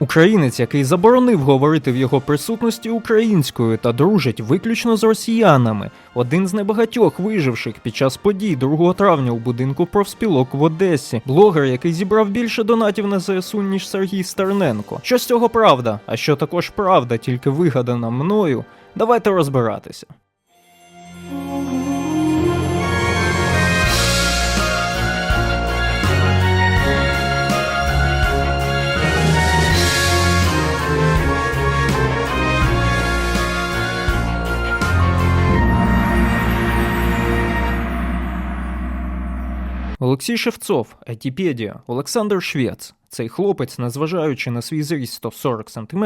Українець, який заборонив говорити в його присутності українською та дружить виключно з росіянами, один з небагатьох виживших під час подій 2 травня у будинку профспілок в Одесі, блогер, який зібрав більше донатів на ЗСУ, ніж Сергій Стерненко. Що з цього правда? А що також правда, тільки вигадана мною? Давайте розбиратися. Олексій Шевцов, Етіпедія, Олександр Швець. Цей хлопець, незважаючи на свій зріст 140 см,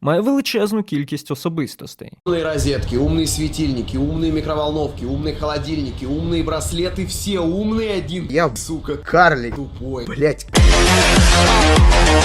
має величезну кількість особистостей. Умные розетки, умные светильники, умные микроволновки, умные холодильники, умные браслеты, все умные один. Я, сука, Карлик, тупой. блять,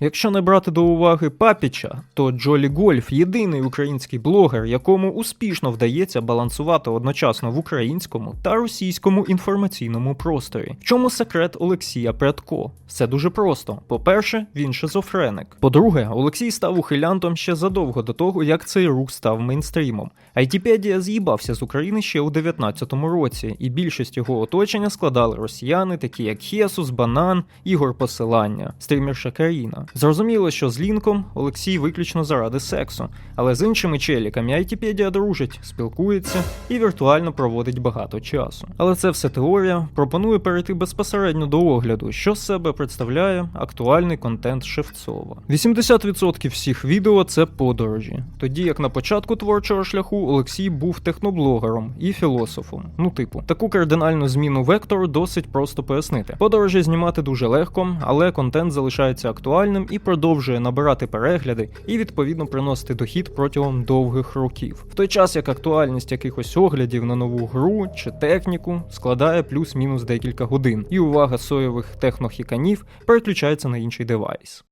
Якщо не брати до уваги Папіча, то Джолі Гольф єдиний український блогер, якому успішно вдається балансувати одночасно в українському та російському інформаційному просторі. В чому секрет Олексія Прядко? Все дуже просто. По-перше, він шизофреник. По-друге, Олексій став ухилянтом ще задовго до того, як цей рух став мейнстрімом. Айтіпедія з'їбався з України ще у 19-му році, і більшість його оточення складали росіяни, такі як Хесус, Банан, Ігор Посилання, стрімерша Каріна. Зрозуміло, що з Лінком Олексій виключно заради сексу, але з іншими челіками Айтіпедія дружить, спілкується і віртуально проводить багато часу. Але це все теорія. Пропоную перейти безпосередньо до огляду, що з себе представляє актуальний контент Шевцова. 80% всіх відео це подорожі, тоді як на початку творчого шляху Олексій був техноблогером і філософом. Ну, типу, таку кардинальну зміну вектору досить просто пояснити. Подорожі знімати дуже легко, але контент залишається актуальним і продовжує набирати перегляди і відповідно приносити дохід протягом довгих років. В той час як актуальність якихось оглядів на нову гру чи техніку складає плюс-мінус декілька годин, і увага соєвих технохіканів переключається на інший девайс.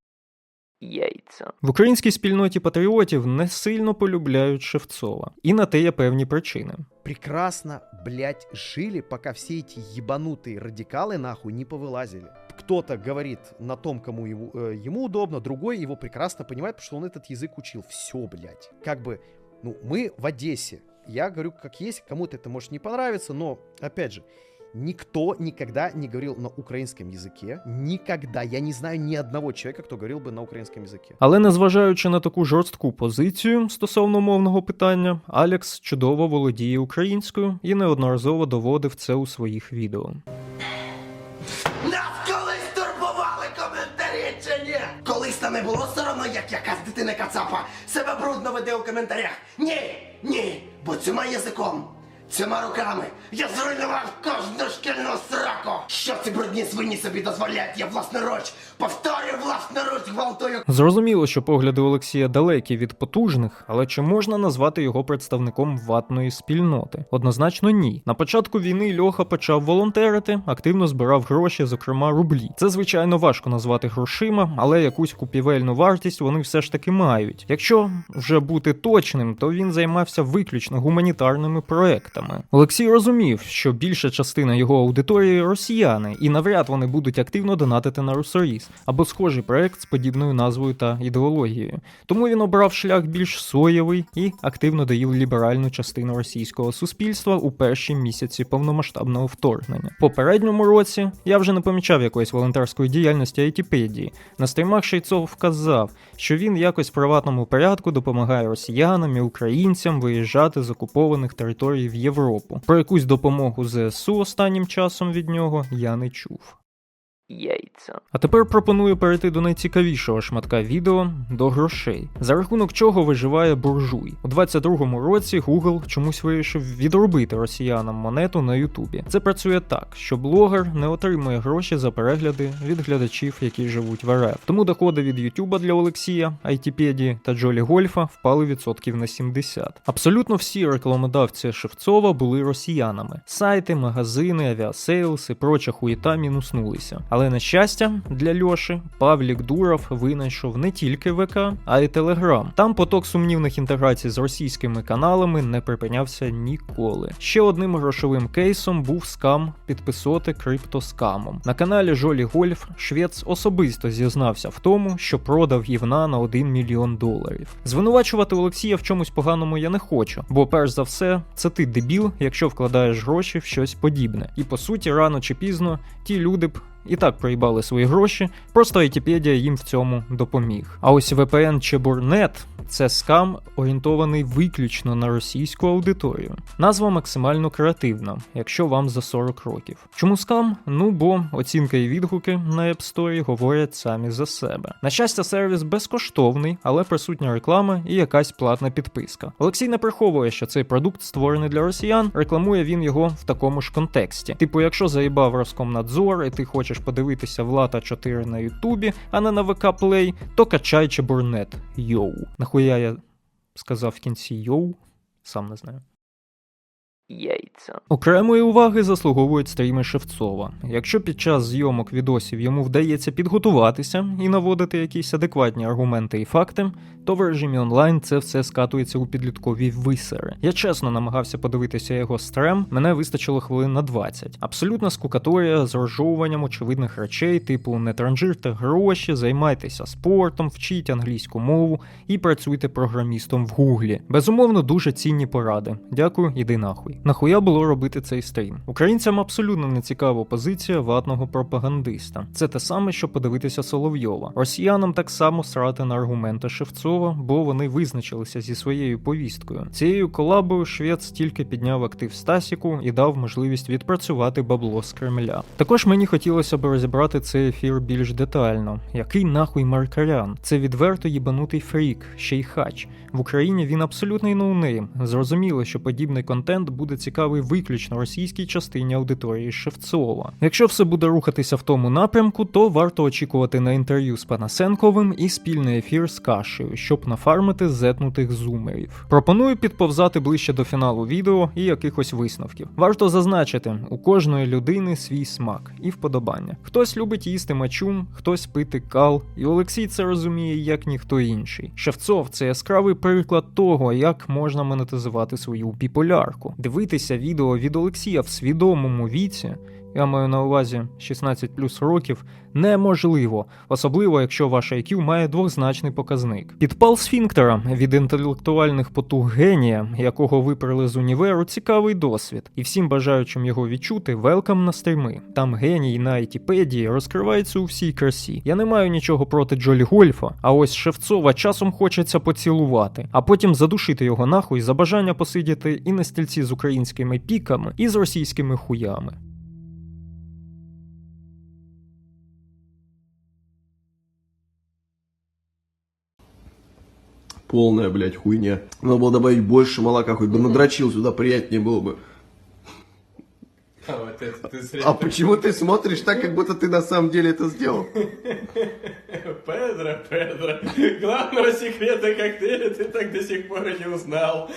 Яйця в українській спільноті патріотів не сильно полюбляють Шевцова, і на те є певні причини. прекрасно, блять, жили, пока все эти ебанутые радикалы нахуй не повылазили. Кто-то говорит на том, кому ему, э, ему удобно, другой его прекрасно понимает, потому что он этот язык учил. Все, блять. Как бы, ну, мы в Одессе. Я говорю, как есть, кому-то это может не понравиться, но, опять же, никто никогда не говорил на украинском языке. Никогда. Я не знаю ни одного человека, кто говорил бы на украинском языке. Але незважаючи на таку жорстку позицію стосовно мовного питання, Алекс чудово володіє українською і неодноразово доводив це у своїх відео. Колись не було соромно, як якась дитина кацапа себе брудно веде у коментарях. Ні, ні, бо цьома язиком, цьома руками я зруйнував кожну шкільну сраку. Що ці брудні свині собі дозволяють? Я власноруч, повторюю власноруч, гвалтую Зрозуміло, що погляди Олексія далекі від потужних, але чи можна назвати його представником ватної спільноти? Однозначно ні. На початку війни Льоха почав волонтерити, активно збирав гроші, зокрема рублі. Це звичайно важко назвати грошима, але якусь купівельну вартість вони все ж таки мають. Якщо вже бути точним, то він займався виключно гуманітарними проектами. Олексій розумів, що більша частина його аудиторії росіяни, і навряд вони будуть активно донатити на Русоріс або схожий проект з подібною назвою та ідеологією. Тому він обрав шлях більш соєвий і активно доїв ліберальну частину російського суспільства у перші місяці повномасштабного вторгнення. В попередньому році я вже не помічав якоїсь волонтерської діяльності Айтіпедії. На стрімах Шейцов вказав, що він якось в приватному порядку допомагає росіянам і українцям виїжджати з окупованих територій в Європу. Про якусь допомогу ЗСУ останнім часом від нього я не чув. Яйця. А тепер пропоную перейти до найцікавішого шматка відео до грошей, за рахунок чого виживає буржуй. У 22-му році Google чомусь вирішив відробити росіянам монету на Ютубі. Це працює так, що блогер не отримує гроші за перегляди від глядачів, які живуть в РФ. Тому доходи від Ютуба для Олексія, Айтіпедії та Джолі Гольфа впали відсотків на 70. Абсолютно всі рекламодавці Шевцова були росіянами. Сайти, магазини, авіасейлс і проча хуєта мінуснулися. Але на щастя, для Льоші Павлік Дуров винайшов не тільки ВК, а й Телеграм. Там поток сумнівних інтеграцій з російськими каналами не припинявся ніколи. Ще одним грошовим кейсом був скам підписоти криптоскамом. На каналі Жолі Гольф швець особисто зізнався в тому, що продав гівна на 1 мільйон доларів. Звинувачувати Олексія в чомусь поганому я не хочу, бо перш за все, це ти дебіл, якщо вкладаєш гроші в щось подібне. І по суті, рано чи пізно ті люди б. І так проїбали свої гроші, просто Айтіпедія їм в цьому допоміг. А ось VPN чи Бурнет це скам, орієнтований виключно на російську аудиторію. Назва максимально креативна, якщо вам за 40 років. Чому скам? Ну бо оцінка і відгуки на App Store говорять самі за себе. На щастя, сервіс безкоштовний, але присутня реклама і якась платна підписка. Олексій не приховує, що цей продукт створений для росіян. Рекламує він його в такому ж контексті. Типу, якщо заїбав Роскомнадзор і ти хочеш подивитися Влада 4 на Ютубі, а не на ВК Play, то качай чебурнет. Йоу. Нахуя я сказав в кінці йоу? Сам не знаю. Яйця. Окремої уваги заслуговують стріми Шевцова. Якщо під час зйомок відосів йому вдається підготуватися і наводити якісь адекватні аргументи і факти, то в режимі онлайн це все скатується у підліткові висери. Я чесно намагався подивитися його стрем, мене вистачило хвилин на 20. Абсолютна скукаторія з розжовуванням очевидних речей, типу не транжирте гроші, займайтеся спортом, вчіть англійську мову і працюйте програмістом в Гуглі. Безумовно, дуже цінні поради. Дякую, іди нахуй. Нахуя було робити цей стрім? Українцям абсолютно не цікава позиція ватного пропагандиста. Це те саме, що подивитися Соловйова. Росіянам так само срати на аргументи Шевцова, бо вони визначилися зі своєю повісткою. Цією колабою швець тільки підняв актив Стасіку і дав можливість відпрацювати бабло з Кремля. Також мені хотілося б розібрати цей ефір більш детально. Який нахуй Маркарян? Це відверто їбанутий фрік, ще й хач. В Україні він абсолютний ноунейм. Зрозуміло, що подібний контент буде цікавий виключно російській частині аудиторії Шевцова. Якщо все буде рухатися в тому напрямку, то варто очікувати на інтерв'ю з Панасенковим і спільний ефір з кашею, щоб нафармити зетнутих зумерів. Пропоную підповзати ближче до фіналу відео і якихось висновків. Варто зазначити, у кожної людини свій смак і вподобання. Хтось любить їсти мачум, хтось пити кал, і Олексій це розуміє як ніхто інший. Шевцов це яскравий приклад того, як можна монетизувати свою біполярку. Дивитися відео від Олексія в свідомому віці. Я маю на увазі 16 плюс років неможливо, особливо якщо ваш IQ має двозначний показник. Підпал сфінктера від інтелектуальних потуг генія, якого виперли з універу, цікавий досвід, і всім бажаючим його відчути, велкам на стріми. Там геній на айтіпедії розкривається у всій красі. Я не маю нічого проти Джолі Гольфа, а ось Шевцова часом хочеться поцілувати, а потім задушити його нахуй за бажання посидіти і на стільці з українськими піками, і з російськими хуями. Полная, блядь, хуйня. Надо было добавить больше молока, хоть бы надрочил сюда, приятнее было бы. А вот это ты зря. А почему ты смотришь так, как будто ты на самом деле это сделал? Педро, Педро. Главного секрета коктейля ты так до сих пор и не узнал.